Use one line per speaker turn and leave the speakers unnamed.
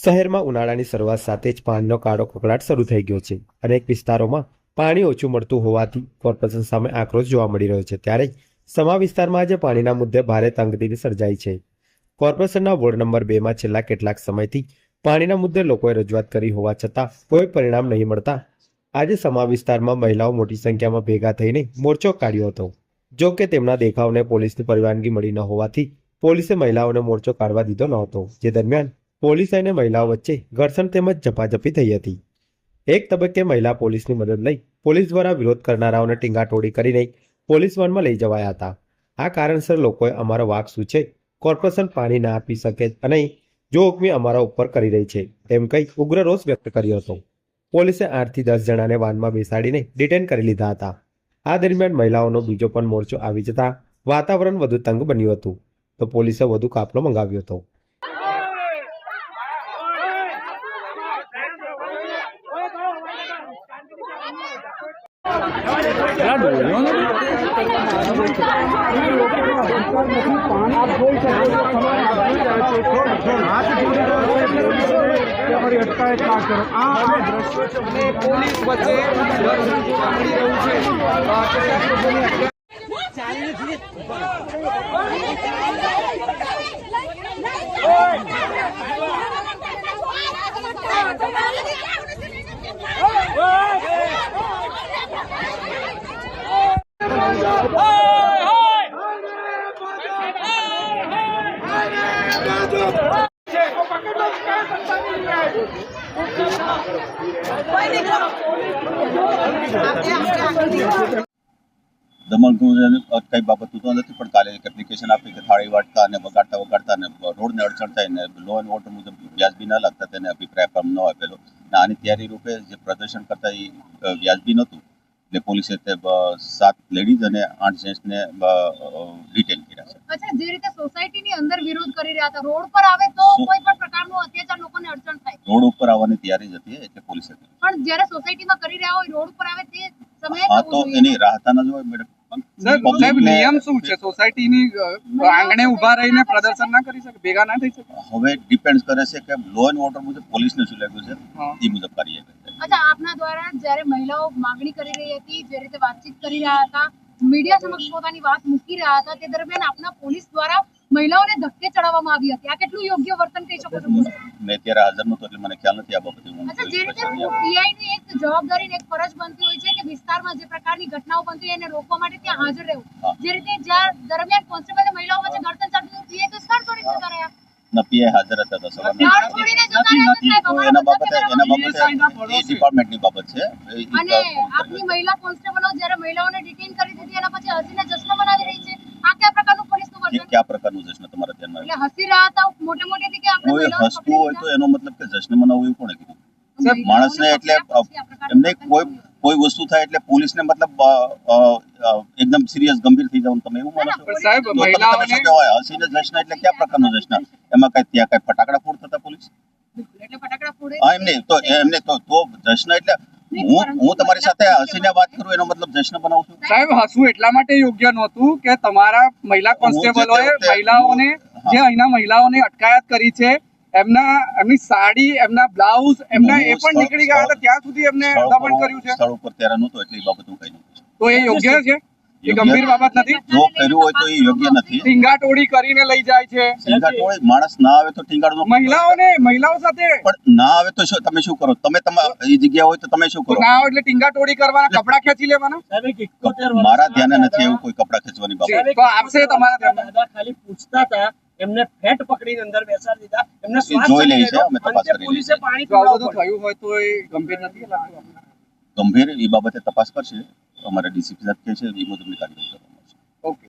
શહેરમાં ઉનાળાની શરૂઆત સાથે જ પાણીનો કાળો કકડાટ શરૂ થઈ ગયો છે અનેક વિસ્તારોમાં પાણી ઓછું મળતું હોવાથી કોર્પોરેશન સામે આક્રોશ જોવા મળી રહ્યો છે. ત્યારે સમા વિસ્તારમાં આજે પાણીના મુદ્દે ભારે તંગદિલી સર્જાઈ છે. કોર્પોરેશનના વોર્ડ નંબર બેમાં છેલ્લા કેટલાક સમયથી પાણીના મુદ્દે લોકોએ રજૂઆત કરી હોવા છતાં કોઈ પરિણામ નહીં મળતા આજે સમા વિસ્તારમાં મહિલાઓ મોટી સંખ્યામાં ભેગા થઈને મોરચો કાઢ્યો હતો. જો કે તેમના દેખાવને પોલીસની પરવાનગી મળી ન હોવાથી પોલીસે મહિલાઓને મોરચો કાઢવા દીધો ન હતો જે દરમિયાન પોલીસ અને મહિલાઓ વચ્ચે ઘર્ષણ તેમજ ઝપાઝપી થઈ હતી. એક તબક્કે મહિલા પોલીસની મદદ લઈ પોલીસ દ્વારા વિરોધ કરનારાઓને ટીંગાટોડી કરીને પોલીસ વનમાં લઈ જવાયા હતા. આ કારણસર લોકોએ અમારો વાક શું કોર્પોરેશન પાણી ના આપી શકે અને જો હુકમી અમારા ઉપર કરી રહી છે, તેમ કહી ઉગ્ર રોષ વ્યક્ત કર્યો હતો. પોલીસે આઠથી દસ જણાને વાનમાં બેસાડીને ડિટેન કરી લીધા હતા. આ દરમિયાન મહિલાઓનો બીજો પણ મોરચો આવી જતા વાતાવરણ વધુ તંગ બન્યું હતું. તો પોલીસે વધુ કાફલો મંગાવ્યો હતો.
વચ્ચે રહ્યું છે અ, કેટલાક લોકોની અત્યારે
દમણ કઈ બાબત તો નથી, પણ કાલે એક એપ્લિકેશન આપી કે થાળી વાટતા અને વગાડતા વગાડતા અને રોડને અડચણ થાય ને લો એન્ડ ઓર્ડર મુજબ વ્યાજબી ન લાગતા તેને અભિપ્રાય પણ ન આપેલો. અને આની તૈયારી રૂપે જે પ્રદર્શન કરતા એ વ્યાજબી નહોતું. એટલે પોલીસે તે સાત લેડીઝ અને આઠ જેન્ટ્સને ડિટેન કર્યા છે.
અચ્છા જે રીતે સોસાયટીની અંદર વિરોધ કરી રહ્યા હતા રોડ પર આવે તો કોઈ પણ પ્રકારનો અત્યાચાર લોકોને અડચણ થાય.
રોડ ઉપર આવવાની તૈયારી જ હતી એટલે પોલીસે
પણ જ્યારે સોસાયટીમાં કરી રહ્યા હોય રોડ પર આવે તે સમયે
હા તો એની રાહતા ન જોવાય મેડમ
નિયમ શું છે? સોસાયટીની આંગણે ઊભા રહીને પ્રદર્શન ના કરી શકે? ભેગા ના થઈ શકે?
હવે ડિપેન્ડ કરે છે કે લો એન્ડ ઓર્ડર મુજબ પોલીસને શું લાગ્યું છે? એ મુજબ કાર્ય કરે
અચ્છા આપના દ્વારા જ્યારે મહિલાઓ માંગણી કરી રહી હતી જે રીતે વાતચીત કરી રહ્યા હતા મીડિયા સમક્ષ પોતાની વાત મૂકી રહ્યા હતા તે દરમિયાન આપના પોલીસ દ્વારા મહિલાઓને ધક્કે ચડાવવામાં આવી હતી. આ કેટલું યોગ્ય વર્તન કહી શકો છો?
મેં અત્યારે હાજર નતો એટલે મને ખ્યાલ નથી આ બાબતે
અચ્છા જે રીતે પીઆઈ ની એક જવાબદારી ને એક ફરજ બનતી હોય છે કે વિસ્તારમાં જે પ્રકારની ઘટનાઓ બનતી હોય એને રોકવા માટે ત્યાં હાજર રહેવું. જે રીતે જ્યાં દરમિયાન કોન્સ્ટેબલે મહિલાઓ વચ્ચે ઘર્ષણ ચાલતું હતું પીઆઈ તો સ્થળ છોડીને જતા રહ્યા.
ના પીઆઈ હાજર હતા તો સવારના એના બાબતે એના બાબતે એ ડિપાર્ટમેન્ટની બાબત છે.
અને આપની મહિલા કોન્સ્ટેબલો જ્યારે મહિલાઓને ડિટેન કરી દીધી એના પછી હસીને જશ્ન મનાવી રહી છે. આ કયા પ્રકારનું પોલીસનું વર્તન
કયા પ્રકારનું જશ્ન તમારા ધ્યાનમાં
એટલે હસી રહ્યા હતા મોટે મોટેથી કે આપણે
કોઈ હસતું હોય તો એનો મતલબ કે જશ્ન મનાવવું એવું કોણે કીધું? માણસને એટલે એમને કોઈ? કોઈ વસ્તુ થાય એટલે પોલીસને મતલબ એકદમ સિરિયસ ગંભીર થઈ જવું તમે એવું માનો છો?
સાહેબ મહિલાઓને
શું કહેવાય હસીને જશ્ન એટલે કયા પ્રકારનો જશ્ન? એમાં કઈ ત્યાં કઈ ફટાકડા ફોડ થતા પોલીસ? હા એમને તો એમને તો તો જશ્ન એટલે હું હું તમારી સાથે હસીને વાત કરું એનો મતલબ જશ્ન બનાવું છું?
સાહેબ હસવું એટલા માટે યોગ્ય નહોતું કે તમારા મહિલા કોન્સ્ટેબલોએ મહિલાઓને જે અહીંના મહિલાઓને અટકાયત કરી છે એમના એમની સાડી એમના બ્લાઉઝ એમના એ પણ નીકળી ગયા હતા ત્યાં સુધી એમને દમન કર્યું છે.
સ્થળ ઉપર ત્યારે નહોતો એટલે એ બાબત હું કહી
તો એ યોગ્ય છે? એ ગંભીર બાબત નથી?
જો કર્યું હોય તો એ યોગ્ય નથી.
ટીંગાટોળી કરીને લઈ જાય છે.
ટીંગાટોળી માણસ ના આવે તો ટીંગાડનો
મહિલાઓને મહિલાઓ સાથે?
પણ ના આવે તો શું તમે શું કરો? તમે તમારા એ જગ્યા હોય તો તમે શું કરો?
ના એટલે ટીંગાટોળી કરવાના કપડા ખેંચી લેવાના?
મારા ધ્યાને નથી એવું કોઈ કપડા ખેંચવાની બાબત.
તો આવશે તમારા
ધ્યાન. ખાલી પૂછતા હતા એમને ફેટ પકડીને અંદર બેસાડી દીધા. એમને શ્વાસ
જોઈ લઈએ છે, અમે તપાસ કરી
પોલીસે પાણી પીવડાવવું
બધું થયું હોય તો એ ગંભીર નથી લાગતું
ગંભીર એ બાબતે તપાસ કરશે. અમારે ડીસીપી કે છે એ મુજબની કાર્યવાહી કરવામાં આવશે.
ઓકે